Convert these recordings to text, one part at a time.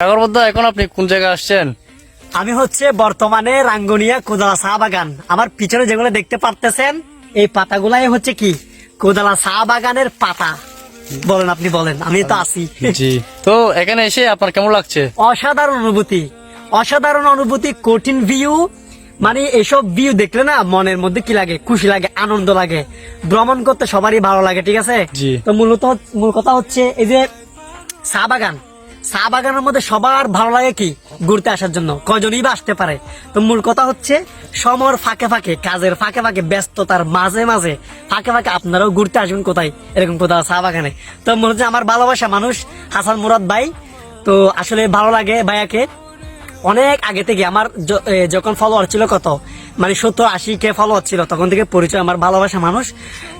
সাগরবদ্ধা এখন আপনি কোন জায়গায় আসছেন? আমি হচ্ছে বর্তমানে রাঙ্গুনিয়া কোদালা চা বাগান। আমার পিছনে যেগুলো দেখতে পারতেছেন এই পাতাগুলাই হচ্ছে কি? কোদালা চা বাগানের পাতা। বলেন আপনি বলেন আমি তো আছি। জি। তো এখানে এসে আপনার কেমন লাগছে? অসাধারণ অনুভূতি। অসাধারণ অনুভূতি কঠিন ভিউ মানে এসব ভিউ দেখলে না মনের মধ্যে কি লাগে? খুশি লাগে আনন্দ লাগে। ভ্রমণ করতে সবারই ভালো লাগে ঠিক আছে? তো মূলত মূল কথা হচ্ছে এই যে চা বাগান। চা বাগানের মধ্যে সবার ভালো লাগে কি? ঘুরতে আসার জন্য। কজনই বা আসতে পারে। তো মূল কথা হচ্ছে সময়ের ফাঁকে ফাঁকে, কাজের ফাঁকে ফাঁকে, ব্যস্ততার মাঝে মাঝে ফাঁকে ফাঁকে আপনারাও ঘুরতে আসবেন কোথায়? এরকম কোথাও চা বাগানে। তো মনে হচ্ছে আমার ভালোবাসা মানুষ, হাসান মুরাদ ভাই। তো আসলে ভালো লাগে ভাইয়াকে। অনেক আগে থেকে আমার যখন ফলোয়ার ছিল কত? মানে সত্তর আশি কে ফলোয়ার ছিল তখন থেকে পরিচয় আমার ভালোবাসা মানুষ।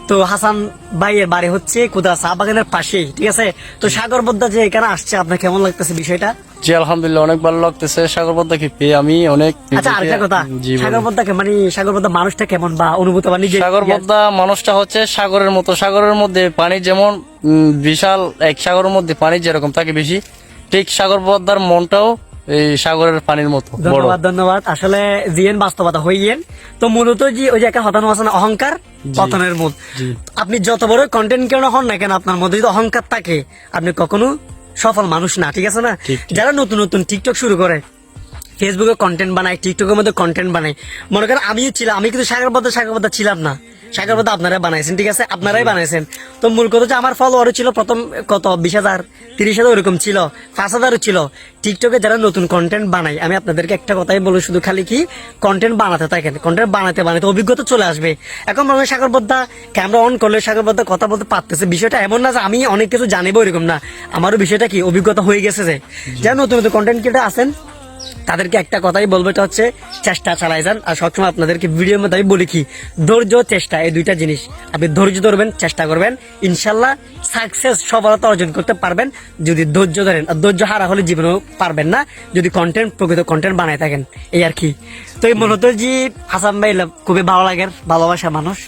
তো হাসান ভাইয়ের বাড়ি হচ্ছে কোদা চা বাগানের পাশেই ঠিক আছে? তো সাগর বোদ্ধা যে এখানে আসছে আপনার কেমন লাগতেছে বিষয়টা? জি আলহামদুলিল্লাহ অনেক ভালো লাগতেছে। সাগরবদ্ধাকে পেয়ে আমি অনেক আচ্ছা আরেকটা কথা। সাগর মানে সাগর বোদ্ধা মানুষটা কেমন বা অনুভূত বা নিজে সাগরবদ্ধা মানুষটা হচ্ছে সাগরের মতো। সাগরের মধ্যে পানি যেমন বিশাল এক সাগরের মধ্যে পানি যেরকম থাকে বেশি। ঠিক সাগরবদ্ধার মনটাও এই সাগরের পানির মতো ধন্যবাদ ধন্যবাদ। আসলে জিয়েন বাস্তবতা হইয়েন তো মূলত যে ওই যে একটা হতানো আছে না অহংকার পতনের মূল। আপনি যত বড় কন্টেন্ট কেন হন না কেন আপনার মধ্যে যদি অহংকার থাকে আপনি কখনো সফল মানুষ না ঠিক আছে না? যারা নতুন নতুন টিকটক শুরু করে ফেসবুকে কন্টেন্ট বানায় টিকটকের মধ্যে কন্টেন্ট বানায়। মনে করেন আমিও ছিলাম, আমি কিন্তু সাগরবদ্ধ সাগরবদ্ধ ছিলাম না। সাগরবদ্ধ আপনারা বানাইছেন, ঠিক আছে? আপনারাই বানাইছেন। তো মূল কথা হচ্ছে আমার ফলোয়ারও ছিল প্রথম কত? বিশ হাজার, তিরিশ হাজার ওরকম ছিল, পাঁচ হাজারও ছিল। টিকটকে যারা নতুন কন্টেন্ট বানায়, আমি আপনাদেরকে একটা কথাই বলব শুধু খালি কি? কন্টেন্ট বানাতে থাকেন কন্টেন্ট বানাতে বানাতে অভিজ্ঞতা চলে আসবে। এখন মনে হয় সাগরবদ্ধা ক্যামেরা অন করলে সাগর সাগরবদ্ধা কথা বলতে পারতেছে। বিষয়টা এমন না যে আমি অনেক কিছু জানিব এরকম না। আমারও বিষয়টা কি? অভিজ্ঞতা হয়ে গেছে যে, যারা নতুন নতুন কন্টেন্ট ক্রিয়েটার আছেন তাদেরকে একটা কথাই বলব, এটা হচ্ছে চেষ্টা চালাই যান। আর সবসময় আপনাদেরকে ভিডিওর মধ্যে আমি বলি কি, ধৈর্য, চেষ্টা, এই দুইটা জিনিস। আপনি ধৈর্য ধরবেন, চেষ্টা করবেন। ইনশাল্লাহ সাকসেস সফলতা অর্জন করতে পারবেন। যদি ধৈর্য ধরেন, আর ধৈর্য হারা হলে জীবনেও পারবেন না। যদি কন্টেন্ট প্রকৃত কন্টেন্ট বানায় থাকেন, এই আর কি। তো এই মূলত যে হাসান ভাই খুবই ভালো লাগে, ভালোবাসা মানুষ।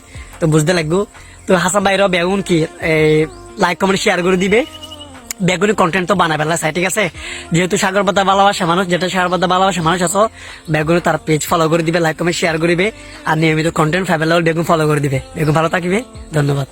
তো বুঝতে লাগবো। তো হাসান ভাইরাও বেগুন কি লাইক কমেন্ট শেয়ার করে দিবে। বেগুনি কন্টেন্ট তো বানাবে না ঠিক আছে? যেহেতু সাগর পাতা ভালোবাসা মানুষ, যেটা সাগর পাতা ভালোবাসা মানুষ আছো, বেগুনি তার পেজ ফলো করে দিবে লাইক কমেন্ট শেয়ার করিবে আর নিয়মিত কন্টেন্ট ফ্যামিলি বেগুন ফলো করে দিবে। বেগুন ভালো থাকিবে? ধন্যবাদ।